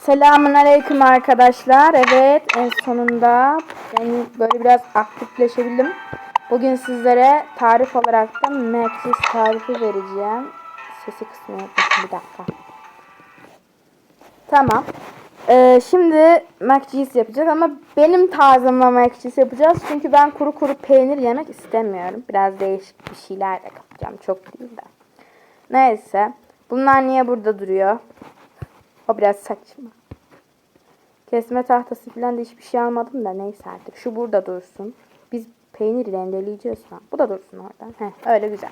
Selamun aleyküm arkadaşlar. Evet en sonunda yani böyle biraz aktifleşebildim. Bugün sizlere tarif olarak da Maxis tarifi vereceğim. Sesi kısmına bir dakika. Tamam. Ee, şimdi mac cheese yapacağız ama benim tarzımla mac cheese yapacağız. Çünkü ben kuru kuru peynir yemek istemiyorum. Biraz değişik bir şeyler de yapacağım. Çok değil de. Neyse. Bunlar niye burada duruyor? O biraz saçma. Kesme tahtası falan da hiçbir şey almadım da neyse artık. Şu burada dursun. Biz peynir rendeleyeceğiz lan. Bu da dursun oradan. Heh, öyle güzel.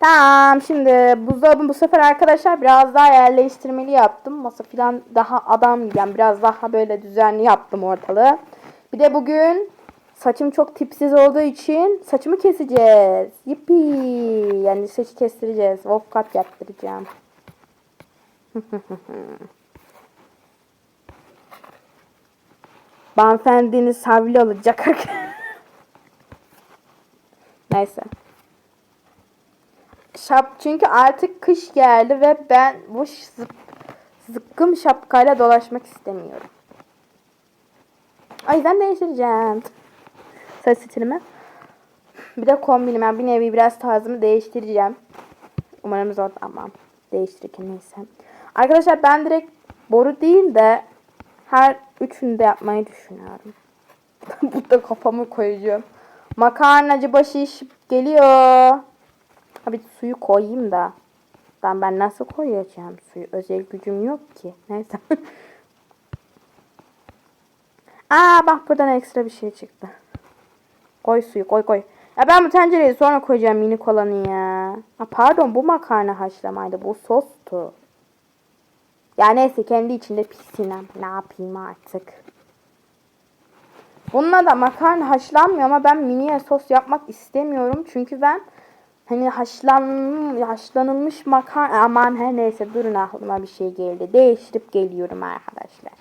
Tamam şimdi buzdolabını bu sefer arkadaşlar biraz daha yerleştirmeli yaptım. Masa falan daha adam gibi yani biraz daha böyle düzenli yaptım ortalığı. Bir de bugün saçım çok tipsiz olduğu için saçımı keseceğiz. Yippi. Yani saçı kestireceğiz. Wolf cut yaptıracağım. Hanımefendiniz havli olacak. Neyse. Şap çünkü artık kış geldi ve ben bu zıp, zıkkım şapkayla dolaşmak istemiyorum. O yüzden değiştireceğim. Saç stilimi. Bir de kombinimi. Yani bir nevi biraz tarzımı değiştireceğim. Umarım zor ama değiştirirken neyse. Arkadaşlar ben direkt boru değil de her üçünü de yapmayı düşünüyorum. Burada kafamı koyacağım. Makarnacı başı iş geliyor. Abi suyu koyayım da. Ben ben nasıl koyacağım suyu? Özel gücüm yok ki. Neyse. Aa bak buradan ekstra bir şey çıktı. Koy suyu koy koy. Ya ben bu tencereyi sonra koyacağım minik olanı ya. Ha, pardon bu makarna haşlamaydı. Bu sostu. Ya neyse kendi içinde pişsinem. Ne yapayım artık. Bununla da makarna haşlanmıyor ama ben miniye sos yapmak istemiyorum. Çünkü ben hani haşlan, haşlanılmış makarna aman her neyse durun aklıma bir şey geldi. Değiştirip geliyorum arkadaşlar.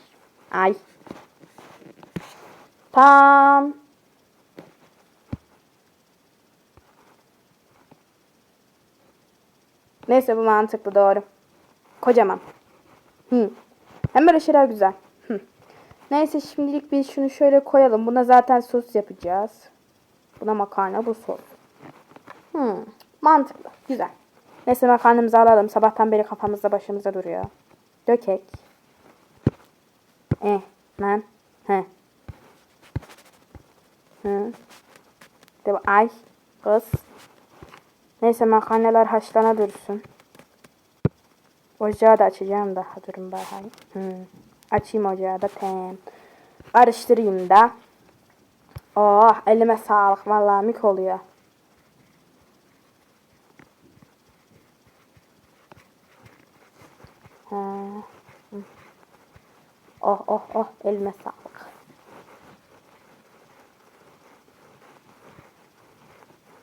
Ay. Tam. Neyse bu mantıklı doğru. Kocaman. Hı. Hem böyle şeyler güzel. Hı. Neyse şimdilik biz şunu şöyle koyalım. Buna zaten sos yapacağız. Buna makarna bu sos. Hı. Mantıklı. Güzel. Neyse makarnamızı alalım. Sabahtan beri kafamızda başımızda duruyor. Dökek. Eh. Lan. He. Hı. De ay. Kız. Neyse makarnalar haşlana dursun. Ocağı da açacağım daha durun bakayım. Hmm. Açayım ocağı da tamam. Karıştırayım da. Oh elime sağlık vallahi mik oluyor. Ha. Oh oh oh elime sağlık.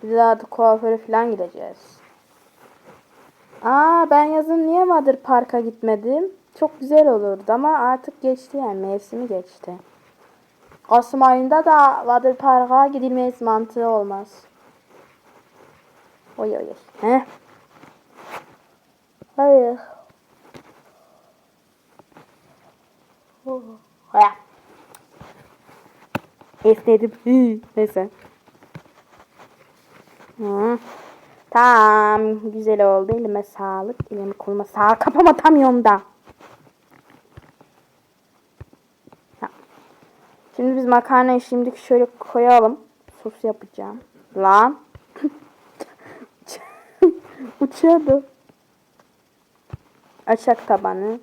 Biz da kuaföre falan gideceğiz. Aa ben yazın niye Water Park'a gitmedim? Çok güzel olurdu ama artık geçti yani mevsimi geçti. Kasım ayında da Water Park'a gidilmeyiz mantığı olmaz. Oy oy. Heh. Hayır. Oh. Esnedim. Neyse. Hı. Güzel oldu. Elime sağlık. Elimi koluma sağlık. Kafam atamıyorum da. Ha. Şimdi biz makarnayı şimdi şöyle koyalım. Sos yapacağım. Lan. Uçuyordu. Açak tabanı.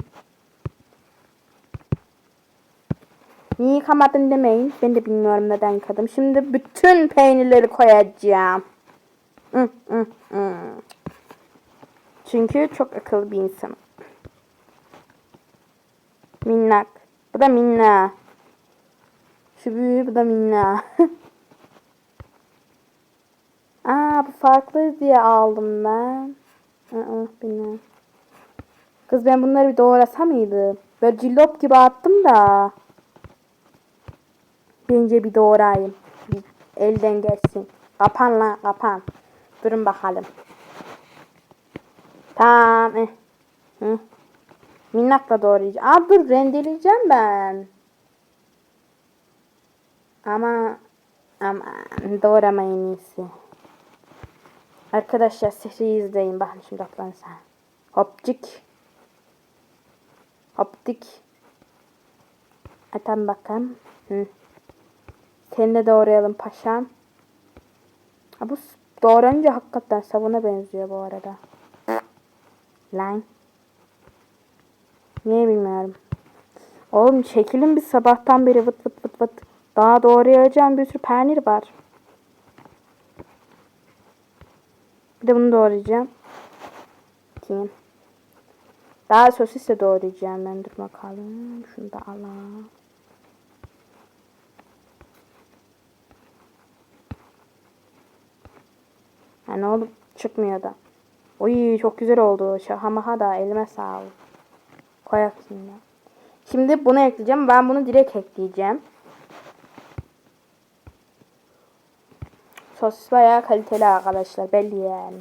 Niye yıkamadın demeyin. Ben de bilmiyorum neden yıkadım. Şimdi bütün peynirleri koyacağım. Hı, hı, hı. Çünkü çok akıllı bir insanım. Minnak. Bu da minna. Şu büyüğü bu da minna. Aa bu farklı diye aldım ben. Aa, bilmiyorum. Kız ben bunları bir doğrasa mıydı? Böyle cillop gibi attım da. Bence bir doğrayayım. Bir elden geçsin. Kapan lan kapan. Durun bakalım. Tamam. Eh. Hı. Minnakla doğrayacağım. Aa dur rendeleyeceğim ben. Ama ama doğrama en iyisi. Arkadaşlar sihri izleyin. Bakın şimdi atlanırsa. Hopcik. Hoptik. Atan bakalım. Hı. Seni de doğrayalım paşam. Ha, bu doğranınca hakikaten sabuna benziyor bu arada. Lan. Niye bilmiyorum. Oğlum çekilin bir sabahtan beri vıt vıt vıt vıt. Daha doğrayacağım bir sürü peynir var. Bir de bunu doğrayacağım. Kim? Daha sosis de doğrayacağım ben. Dur bakalım. Şunu da alalım. Ne oldu? Çıkmıyor da. Oy çok güzel oldu. Şaha maha da elime sağlık. Koyak şimdi. Şimdi bunu ekleyeceğim. Ben bunu direkt ekleyeceğim. Sosis bayağı kaliteli arkadaşlar. Belli yani.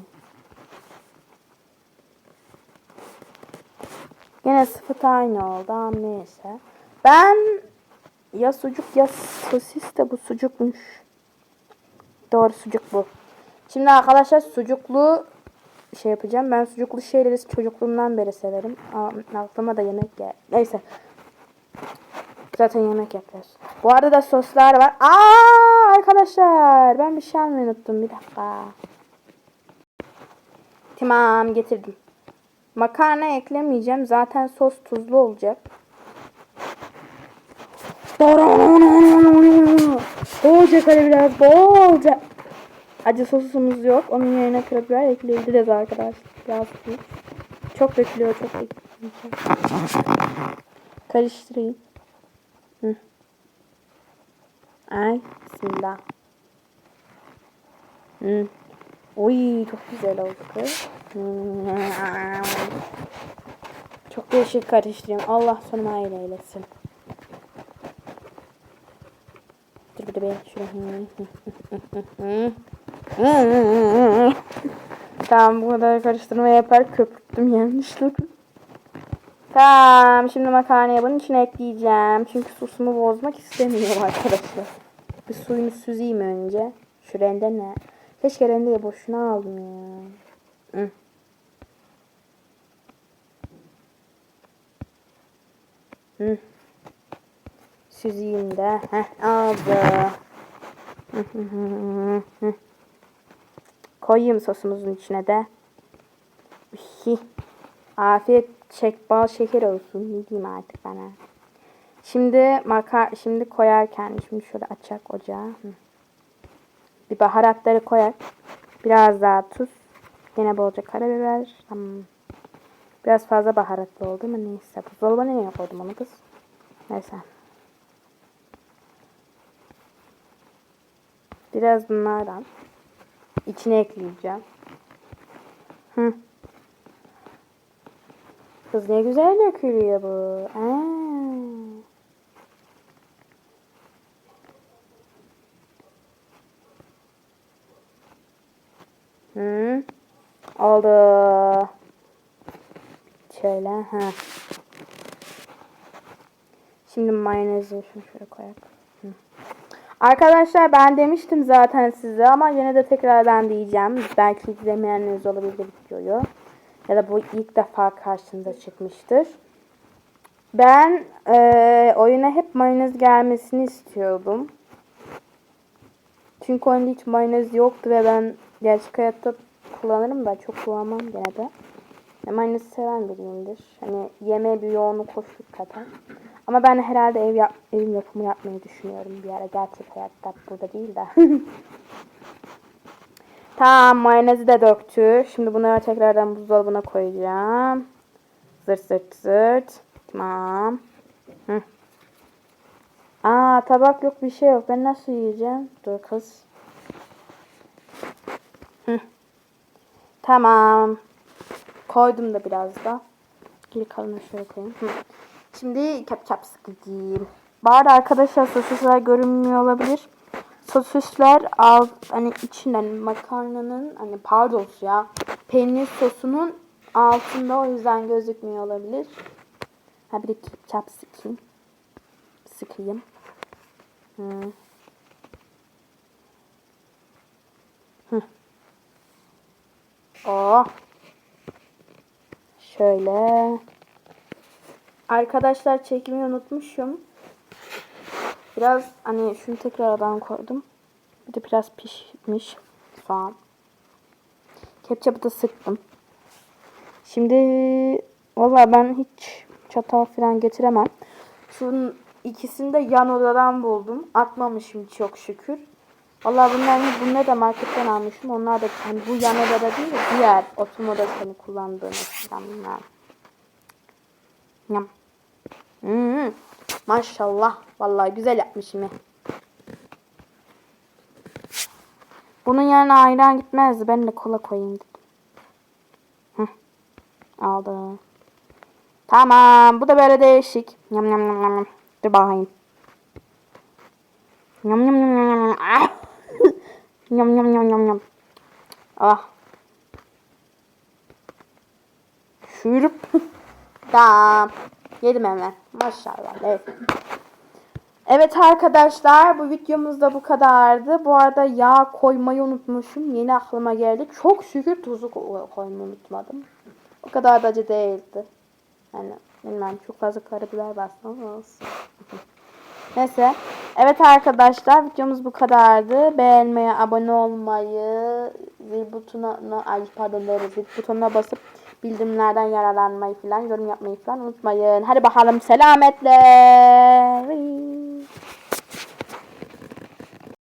Yine sıfır aynı oldu ama neyse. Ben ya sucuk ya sosis de bu sucukmuş. Doğru sucuk bu. Şimdi arkadaşlar sucuklu şey yapacağım. Ben sucuklu şeyleri çocukluğumdan beri severim. Aa, aklıma da yemek gel. Neyse. Zaten yemek yapıyoruz. Bu arada da soslar var. Aa arkadaşlar ben bir şey almayı unuttum. Bir dakika. Tamam getirdim. Makarna eklemeyeceğim. Zaten sos tuzlu olacak. Bolca karabiber, bolca. Acı sosumuz yok. Onun yerine karabiber ekleyebiliriz arkadaşlar. Biraz. Çok dökülüyor, çok dökülüyor. Karıştırayım. Hı. Ay, bismillah. Hı. Oy, çok güzel oldu. Çok değişik karıştırıyorum. Allah sonuma hayır eylesin. Dur bir de ben şuraya. tamam bu kadar karıştırma yapar köpürttüm yanlışlıkla. Tamam şimdi makarnayı bunun içine ekleyeceğim. Çünkü sosumu bozmak istemiyorum arkadaşlar. Bir suyunu süzeyim önce. Şu rende ne? Keşke rendeyi boşuna aldım ya. Hı. Hı. Süzeyim de. Heh aldı. Koyayım sosumuzun içine de. Hi. Afiyet çek bal şeker olsun. Ne diyeyim artık bana. Şimdi makar şimdi koyarken şimdi şöyle açak ocağı. Bir baharatları koyak. Biraz daha tuz. Yine bolca karabiber. Tamam. Biraz fazla baharatlı oldu ama neyse. Buzdolabına niye koydum onu kız? Neyse. Biraz bunlardan içine ekleyeceğim. Hı. Kız ne güzel dökülüyor bu. Aa. Hı. Oldu. Şöyle. Ha. Şimdi mayonezi şöyle koyak. Arkadaşlar ben demiştim zaten size ama yine de tekrardan diyeceğim. Belki izlemeyenleriniz olabilir videoyu. Ya da bu ilk defa karşınıza çıkmıştır. Ben eee oyuna hep mayonez gelmesini istiyordum. Çünkü oyunda hiç mayonez yoktu ve ben gerçek hayatta kullanırım da çok kullanmam gene de. Ya mayonezi seven biriyimdir. Hani yemeğe bir yoğunluk hoşluk katar. Ama ben herhalde ev yap evim yapımı yapmayı düşünüyorum bir ara gerçek hayatta burada değil de. tamam mayonezi de döktü. Şimdi bunları tekrardan buzdolabına koyacağım. Zırt zırt zırt. Tamam. Hı. Aa tabak yok bir şey yok. Ben nasıl yiyeceğim? Dur kız. Hı. Tamam. Koydum da biraz da. Geri kalanı şöyle koyayım. Hı. Şimdi ketçap sıkacağım. Bari arkadaşlar sosisler görünmüyor olabilir. Sosisler alt hani içinden makarnanın hani pardon ya peynir sosunun altında o yüzden gözükmüyor olabilir. Ha bir de ketçap sıkayım. Sıkayım. Hmm. Hı. Oh. Şöyle. Arkadaşlar çekmeyi unutmuşum. Biraz hani şunu tekrardan koydum. Bir de biraz pişmiş soğan. Ketçapı da sıktım. Şimdi valla ben hiç çatal falan getiremem. Şunun ikisini de yan odadan buldum. Atmamışım çok şükür. Valla bunlar bunları da marketten almışım. Onlar da hani bu yan odada değil de diğer oturma odasını kullandığım bunlar. Yam. Hmm. Maşallah. Vallahi güzel yapmışım. ya. Bunun yanına ayran gitmezdi. Ben de kola koyayım dedim. Hı. Aldım. Tamam. Bu da böyle değişik. Yam yam yam yam. Dur bakayım. Yam yam yam yam yam. Ah. yam yam yam yam. Ah. Şurup. tamam. Yedim hemen. Maşallah. Evet. Evet arkadaşlar bu videomuz da bu kadardı. Bu arada yağ koymayı unutmuşum. Yeni aklıma geldi. Çok şükür tuzu ko- koymayı unutmadım. O kadar da acı değildi. Yani bilmem çok fazla karabiber bastım ama. Neyse. Evet arkadaşlar videomuz bu kadardı. Beğenmeyi, abone olmayı, zil butonuna, ay pardon doğru zil butonuna basıp bildirimlerden yararlanmayı falan, yorum yapmayı falan unutmayın. Hadi bakalım selametle.